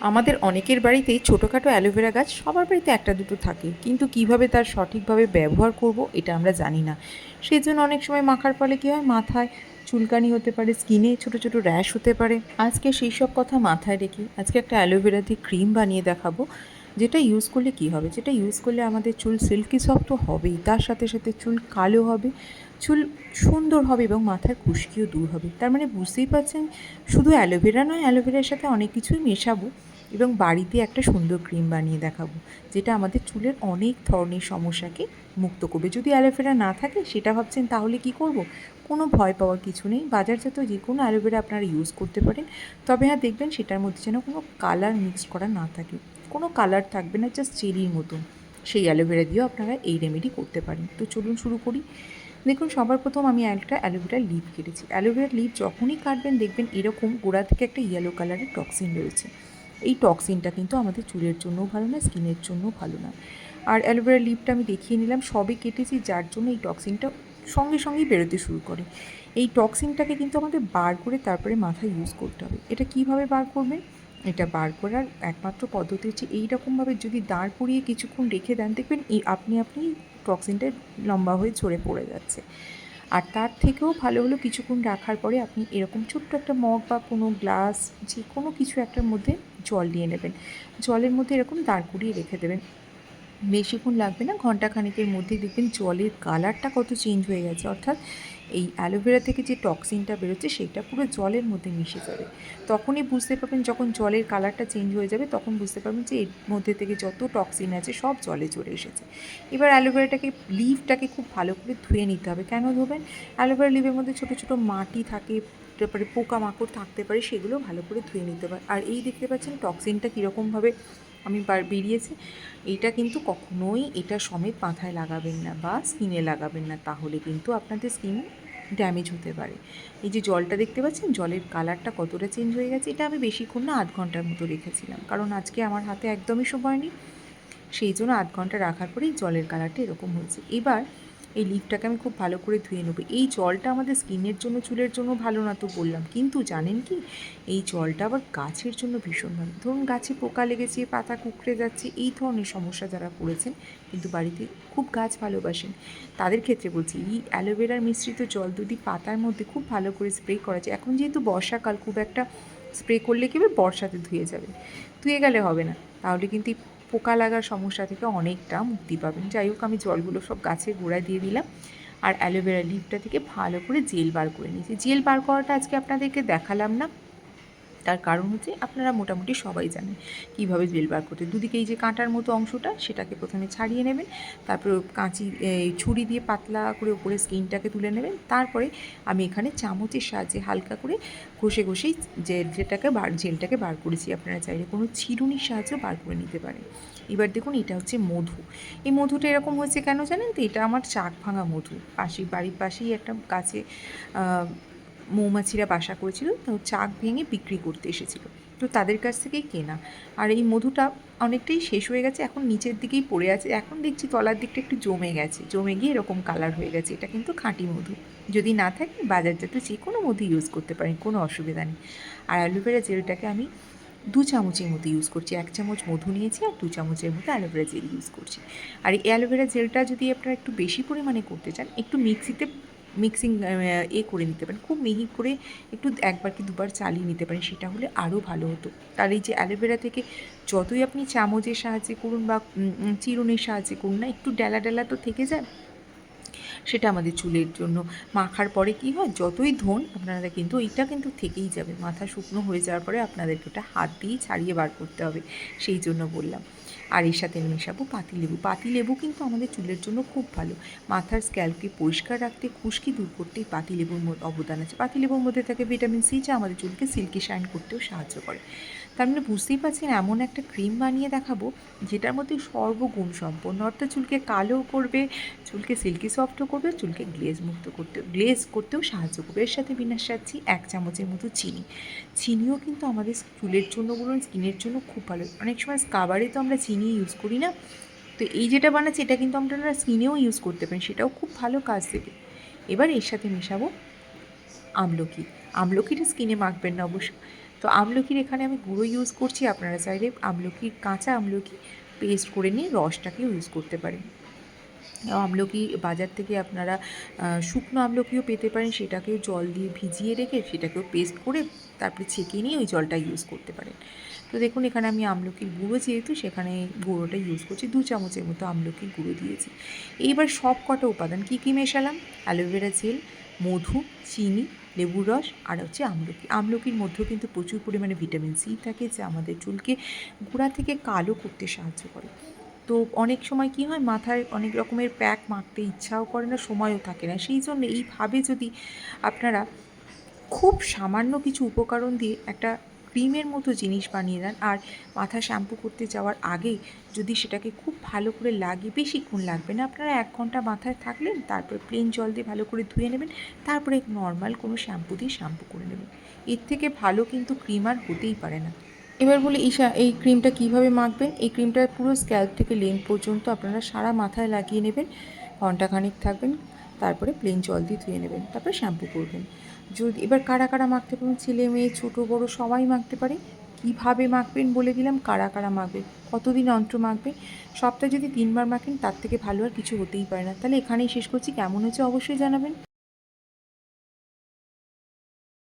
আমাদের অনেকের বাড়িতেই ছোটোখাটো অ্যালোভেরা গাছ সবার বাড়িতে একটা দুটো থাকে। কিন্তু কীভাবে তার সঠিকভাবে ব্যবহার করব এটা আমরা জানি না। সেই জন্য অনেক সময় মাখার ফলে কী হয়? মাথায় চুলকানি হতে পারে, স্কিনে ছোটো ছোটো র্যাশ হতে পারে। আজকে সেই সব কথা মাথায় রেখে আজকে একটা অ্যালোভেরা দিয়ে ক্রিম বানিয়ে দেখাবো, যেটা ইউজ করলে কি হবে? যেটা ইউজ করলে আমাদের চুল সিল্কি সফট হবেই, তার সাথে সাথে চুল কালো হবে, চুল সুন্দর হবে এবং মাথার খুশকিও দূর হবে। তার মানে বুঝতেই পারছেন, শুধু অ্যালোভেরা নয়, অ্যালোভেরার সাথে অনেক কিছুই মেশাবো। এবং বাড়িতে একটা সুন্দর ক্রিম বানিয়ে দেখাবো, যেটা আমাদের চুলের অনেক ধরনের সমস্যাকে মুক্ত করবে। যদি অ্যালোভেরা না থাকে, সেটা ভাবছেন, তাহলে কি করব? কোনো ভয় পাওয়ার কিছু নেই। বাজারজাত যে কোনো অ্যালোভেরা আপনারা ইউজ করতে পারেন। তবে হ্যাঁ দেখবেন সেটার মধ্যে যেন কোনো কালার মিক্স করা না থাকে। কোনো কালার থাকবে না জাস্ট চেরির মতন সেই অ্যালোভেরা দিয়েও আপনারা এই রেমেডি করতে পারেন। তো চলুন শুরু করি। দেখুন, সবার প্রথম আমি একটা অ্যালোভেরা লিপ কেটেছি। অ্যালোভেরা লিপ যখনই কাটবেন, দেখবেন এরকম গোড়া থেকে একটা ইয়েলো কালারের টক্সিন রয়েছে। এই টক্সিনটা কিন্তু আমাদের চুলের জন্যও ভালো না, স্কিনের জন্যও ভালো না। আর অ্যালোভেরা লিপটা আমি দেখিয়ে নিলাম সবে কেটেছি, যার জন্য এই টক্সিনটা সঙ্গে সঙ্গেই বেরোতে শুরু করে। এই টক্সিনটাকে কিন্তু আমাদের বার করে তারপরে মাথায় ইউজ করতে হবে। এটা কীভাবে বার করবেন? এটা বার করার একমাত্র পদ্ধতি হচ্ছে এইরকমভাবে যদি দাঁড় করিয়ে কিছুক্ষণ রেখে দেন, দেখবেন এই আপনি আপনি টক্সিনটা লম্বা হয়ে ঝরে পড়ে যাচ্ছে। আর তার থেকেও ভালো হলো কিছুক্ষণ রাখার পরে আপনি এরকম ছোট্ট একটা মগ বা কোনো গ্লাস যে কোনো কিছু একটার মধ্যে জল নিয়ে নেবেন। জলের মধ্যে এরকম দাঁড় করিয়ে রেখে দেবেন। বেশিক্ষণ লাগবে না ঘণ্টা খানিকের মধ্যে দেখবেন জলের কালারটা কত চেঞ্জ হয়ে গেছে। অর্থাৎ এই অ্যালোভেরা থেকে যে টক্সিনটা বেরোচ্ছে, সেটা পুরো জলের মধ্যে মিশে যাবে। তখনই বুঝতে পারবেন যখন জলের কালারটা চেঞ্জ হয়ে যাবে, তখন বুঝতে পারবেন যে এর মধ্যে থেকে যত টক্সিন আছে, সব জলে চলে এসেছে। এবার অ্যালোভেরাটাকে লিভটাকে খুব ভালো করে ধুয়ে নিতে হবে। কেন ধোবেন? অ্যালোভেরা লিভের মধ্যে ছোটো ছোটো মাটি থাকে তারপরে পোকামাকড় থাকতে পারে, সেগুলো ভালো করে ধুয়ে নিতে পারে। আর এই দেখতে পাচ্ছেন টক্সিনটা কীরকমভাবে আমি বেরিয়েছে, এটা কিন্তু কখনোই এটা সমেত মাথায় লাগাবেন না বা স্কিনে লাগাবেন না, তাহলে কিন্তু আপনাদের স্কিন ড্যামেজ হতে পারে। এই যে জলটা দেখতে পাচ্ছেন, জলের কালারটা কতটা চেঞ্জ হয়ে গেছে, এটা আমি বেশিক্ষণ না আধ ঘণ্টার মতো রেখেছিলাম। কারণ আজকে আমার হাতে একদমই সময় নেই, সেই জন্য আধ ঘণ্টা রাখার পরেই জলের কালারটা এরকম হয়েছে। এবার এই লিপটাকে আমি খুব ভালো করে ধুয়ে নেব। এই জলটা আমাদের স্কিনের জন্য, চুলের জন্য ভালো না তো বললাম। কিন্তু জানেন কি? এই জলটা আবার গাছের জন্য ভীষণ ভালো। ধরুন গাছে পোকা লেগেছে, পাতা কুকড়ে যাচ্ছে, এই ধরনের সমস্যা যারা পড়েছেন, কিন্তু বাড়িতে খুব গাছ ভালোবাসেন, তাদের ক্ষেত্রে বলছি, এই অ্যালোভেরার মিশ্রিত জল যদি পাতার মধ্যে খুব ভালো করে স্প্রে করা যায়, এখন যেহেতু বর্ষাকাল, খুব একটা স্প্রে করলে কি বর্ষাতে ধুয়ে যাবে। ধুয়ে গেলে হবে না। তাহলে কিন্তু পোকা লাগার সমস্যা থেকে অনেকটা মুক্তি পাবেন। যাই হোক, আমি জলগুলো সব গাছের গোড়ায় দিয়ে দিলাম আর অ্যালোভেরা লিপটা থেকে ভালো করে জেল বার করে নিয়েছি। জেল বার করাটা আজকে আপনাদেরকে দেখালাম না। তার কারণ হচ্ছে আপনারা মোটামুটি সবাই জানেন কীভাবে জেল বার করতে দুদিকে এই যে কাঁটার মতো অংশটা, সেটাকে প্রথমে ছাড়িয়ে নেবেন, তারপরে কাঁচি ছুরি দিয়ে পাতলা করে উপরে স্কিনটাকে তুলে নেবেন, তারপরে আমি এখানে চামচের সাহায্যে হালকা করে ঘষে ঘষেই যে যেটাকে বার, জেলটাকে বার করেছি। আপনারা চাইলে কোনো চিরুনির সাহায্যে বার করে নিতে পারেন। এবার দেখুন, এটা হচ্ছে মধু। এই মধুটা এরকম হয়েছে কেন জানেন? তো এটা আমার চাক ভাঙা মধু। পাশেই, বাড়ির পাশেই একটা গাছে মৌমাছিরা বাসা করেছিল, তো চাক ভেঙে বিক্রি করতে এসেছিল। তো তাদের কাছ থেকেই কেনা। আর এই মধুটা অনেকটাই শেষ হয়ে গেছে, এখন নিচের দিকেই পড়ে আছে। এখন দেখছি তলার দিকটা একটু জমে গেছে, জমে গিয়ে এরকম কালার হয়ে গেছে। এটা কিন্তু খাঁটি মধু। যদি না থাকে, বাজারজাত যে কোনো মধু ইউজ করতে পারেন, কোনো অসুবিধা নেই। আর অ্যালোভেরা জেলটাকে আমি দু চামচের মতো ইউজ করছি। এক চামচ মধু নিয়েছি আর দু চামচের মতো অ্যালোভেরা জেল ইউজ করছি। আর এই অ্যালোভেরা জেলটা যদি আপনারা একটু বেশি পরিমাণে করতে চান, একটু মিক্সিতে মিক্সিং এ করে নিতে পারেন। খুব মিহি করে একটু একবার কি দুবার চালিয়ে নিতে পারেন, সেটা হলে আরও ভালো হতো। তার এই যে অ্যালোভেরা থেকে যতই আপনি চামচের সাহায্যে করুন বা চিরুনির সাহায্যে করুন না, একটু ডেলা ডেলা তো থেকে যায়, সেটা আমাদের চুলের জন্য। মাখার পরে কি হয়, যতই ধন, আপনারা কিন্তু এইটা কিন্তু থেকেই যাবে। মাথা শুকনো হয়ে যাওয়ার পরে আপনাদেরকে ওটা হাত দিয়েই ছাড়িয়ে বার করতে হবে, সেই জন্য বললাম। আর এর সাথে মেশাবো পাতিলেবু। পাতিলেবু কিন্তু আমাদের চুলের জন্য খুব ভালো। মাথার স্ক্যাল্পকে পরিষ্কার রাখতে, খুশকি দূর করতেই পাতিলেবুর অবদান আছে। পাতি লেবুর মধ্যে থাকে ভিটামিন সি, যা আমাদের চুলকে সিল্কি শাইন করতেও সাহায্য করে। তার মানে বুঝতেই পারছেন, এমন একটা ক্রিম বানিয়ে দেখাবো, যেটার মধ্যে সর্বগুণ সম্পন্ন। অর্থাৎ চুলকে কালো করবে, চুলকে সিল্কি সফটও করবে, চুলকে গ্লেজ মুক্ত করতে গ্লেজ করতেও সাহায্য করবে। এর সাথে বিনাশ সাচ্ছি এক চামচের মতো চিনি। চিনিও কিন্তু আমাদের চুলের জন্য, বলুন স্কিনের জন্য খুব ভালো। অনেক সময় স্কাবারে তো আমরা চিনি ইউজ করি না। তো এই যেটা বানাচ্ছি, এটা কিন্তু আপনারা স্কিনেও ইউজ করতে পারেন সেটাও খুব ভালো কাজ দেবে। এবার এর সাথে মেশাবো আমলকি। আমলকিটা স্কিনে মাখবেন না অবশ্য। তো আমলকির এখানে আমি গুঁড়ো ইউজ করছি আপনারা চাইলে আমলকির কাঁচা আমলকি পেস্ট করে নিয়ে রসটাকে ইউজ করতে পারেন। আমলকি বাজার থেকে আপনারা শুকনো আমলকিও পেতে পারেন, সেটাকেও জল দিয়ে ভিজিয়ে রেখে সেটাকেও পেস্ট করে তারপরে ছেঁকে নিয়ে ওই জলটা ইউজ করতে পারেন। তো দেখুন, এখানে আমি আমলকির গুঁড়ো যেহেতু, সেখানে গুঁড়োটা ইউজ করছি, দু চামচের মতো আমলকির গুঁড়ো দিয়েছি। এইবার সব কটা উপাদান কী কী মেশালাম? অ্যালোভেরা জেল, মধু, চিনি লেবুর রস আর হচ্ছে আমলকি। আমলকির মধ্যেও কিন্তু প্রচুর পরিমাণে ভিটামিন সি থাকে যা আমাদের চুলকে গোড়া থেকে কালো করতে সাহায্য করে। তো অনেক সময় কি হয়, মাথায় অনেক রকমের প্যাক মাখতে ইচ্ছাও করে না, সময়ও থাকে না। সেই জন্য এইভাবে যদি আপনারা খুব সামান্য কিছু উপকরণ দিয়ে একটা ক্রিমের মতো জিনিস বানিয়ে নেন আর মাথা শ্যাম্পু করতে যাওয়ার আগে যদি সেটাকে খুব ভালো করে লাগিয়ে বেশিক্ষণ লাগবে না। আপনারা এক ঘণ্টা মাথায় থাকলেন তারপরে প্লেন জল দিয়ে ভালো করে ধুয়ে নেবেন। তারপরে নর্মাল কোনো শ্যাম্পু দিয়ে শ্যাম্পু করে নেবেন। এর থেকে ভালো কিন্তু ক্রিম আর হতেই পারে না। এবার বলি, ঈশা, এই ক্রিমটা কীভাবে মাখবেন? এই ক্রিমটা পুরো স্ক্যাল্প থেকে লেন পর্যন্ত আপনারা সারা মাথায় লাগিয়ে নেবেন। ঘন্টাখানিক থাকবেন। তারপরে প্লেন জল দিয়ে ধুয়ে নেবেন। তারপরে শ্যাম্পু করবেন। যদি, এবার কারা কারা মাখতে পারবেন? ছেলে, মেয়ে, ছোটো, বড়ো, সবাই মাখতে পারে। কীভাবে মাখবেন বলে দিলাম, কারা কারা মাখবে কতদিন অন্তর মাখবে সপ্তাহে যদি তিনবার মাখেন, তার থেকে ভালো আর কিছু হতেই পারে না। তাহলে এখানেই শেষ করছি। কেমন হয়েছে অবশ্যই জানাবেন।